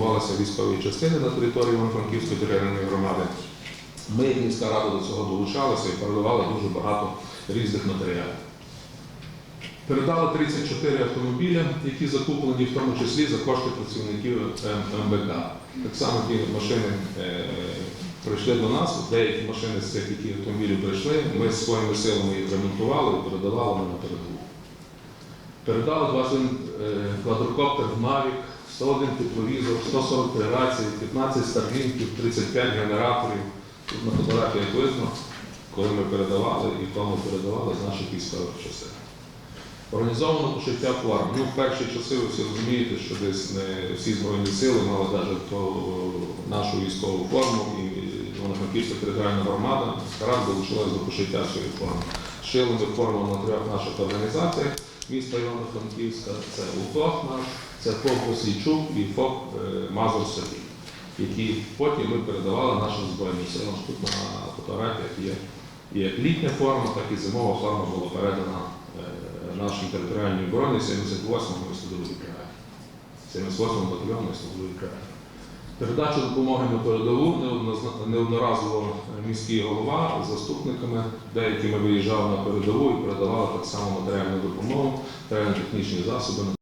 формувалися військові частини на території Івано-Франківської територіальної громади. Ми, як міська рада, до цього долучалися і передавали дуже багато різних матеріалів. Передали 34 автомобіля, які закуплені в тому числі за кошти працівників М- МВК. Так само ті машини е, прийшли до нас, деякі машини з цих які автомобілів прийшли, ми своїми силами їх ремонтували і передавали на передову. Передали 21 е, квадрокоптер Mavic, 101 тепловізор, 143 рації, 15 старлінків, 35 генераторів. Тут на фотографіях видно, коли ми передавали і кому передавали з наших військових частин. Організовано пошиття форм. Ну, в перші часи ви всі розумієте, що десь не всі збройні сили мали навіть нашу військову форму і Івано-Франківська територіальна громада Карат долучилась до пошиття цієї форми. Шили ми форму на трьох наших організаціях міста Івано-Франківська, це УФОК наш, це ФОК Ослійчук і ФОК е, Мазур Сергій, які потім ми передавали нашим збройним силам. Тут на фотографіях є як літня форма, так і зимова форма була передана нашій територіальній обороні 78-му військовій бригаді. 78-му батальйону військової бригаді. Передачу допомоги на передову неодноразово міський голова з заступниками, деякими виїжджав на передову і передавали так само матеріальну допомогу, матеріально-технічні засоби.